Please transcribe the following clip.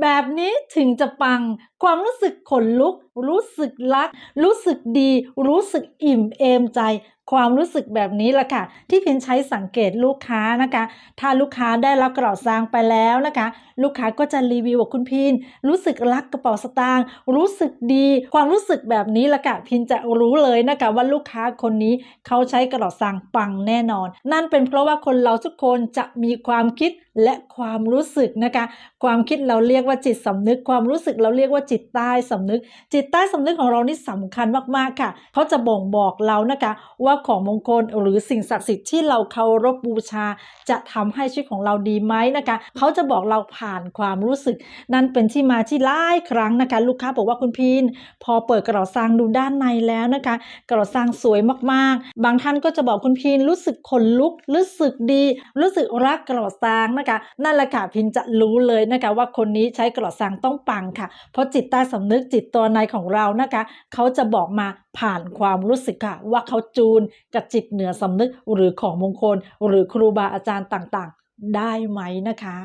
แบบนี้ถึงจะปังความรู้สึกขนลุกรู้สึกรัก รู้สึกดี รู้สึกอิ่มเอมใจ ความรู้สึกแบบนี้แหละค่ะ ที่พินใช้สังเกตลูกค้านะคะ ถ้าลูกค้าได้รับกระเป๋าสตางค์ไปแล้วนะคะ ลูกค้าก็จะรีวิวกับคุณพิน รู้สึกรักกระเป๋าสตางค์รู้สึกดี ความรู้สึกแบบนี้แหละค่ะพินจะรู้เลยนะคะว่าลูกค้าคนนี้เขาใช้กระเป๋าสตางค์ปังแน่นอน นั่นเป็นเพราะว่าคนเราทุกคนจะมีความคิดและความรู้สึกนะคะ ความคิดเราเรียกว่าจิตสำนึก ความรู้สึกเราเรียกว่าจิตใต้สำนึกจิติตใต้สำนึกของเรานี่สำคัญมากๆค่ะ เขาจะบ่งบอกเรานะคะ ว่าของมงคลหรือสิ่งศักดิ์สิทธิ์ที่เราเคารพบูชา จะทำให้ชีวิตของเราดีไหมนะคะ เขาจะบอกเราผ่านความรู้สึก นั่นเป็นที่มาที่หลายครั้งนะคะ ลูกค้าบอกว่าคุณพีนพอเปิดกระเป๋าซางดูด้านในแล้วนะคะ กระเป๋าซางสวยมากๆ บางท่านก็จะบอกคุณพีนรู้สึกขนลุกรู้สึกดี รู้สึกรักกระเป๋าซางนะคะ นั่นแหละค่ะพินจะรู้เลยนะคะว่าคนนี้ใช้กระเป๋าซางต้องปังค่ะ เพราะจิตใต้สำนึกจิตตัวในของเรานะคะ เขาจะบอกมาผ่านความรู้สึกค่ะ ว่าเขาจูนกับจิตเหนือสำนึกหรือของมงคล หรือครูบาอาจารย์ต่างๆ ได้ไหมนะคะ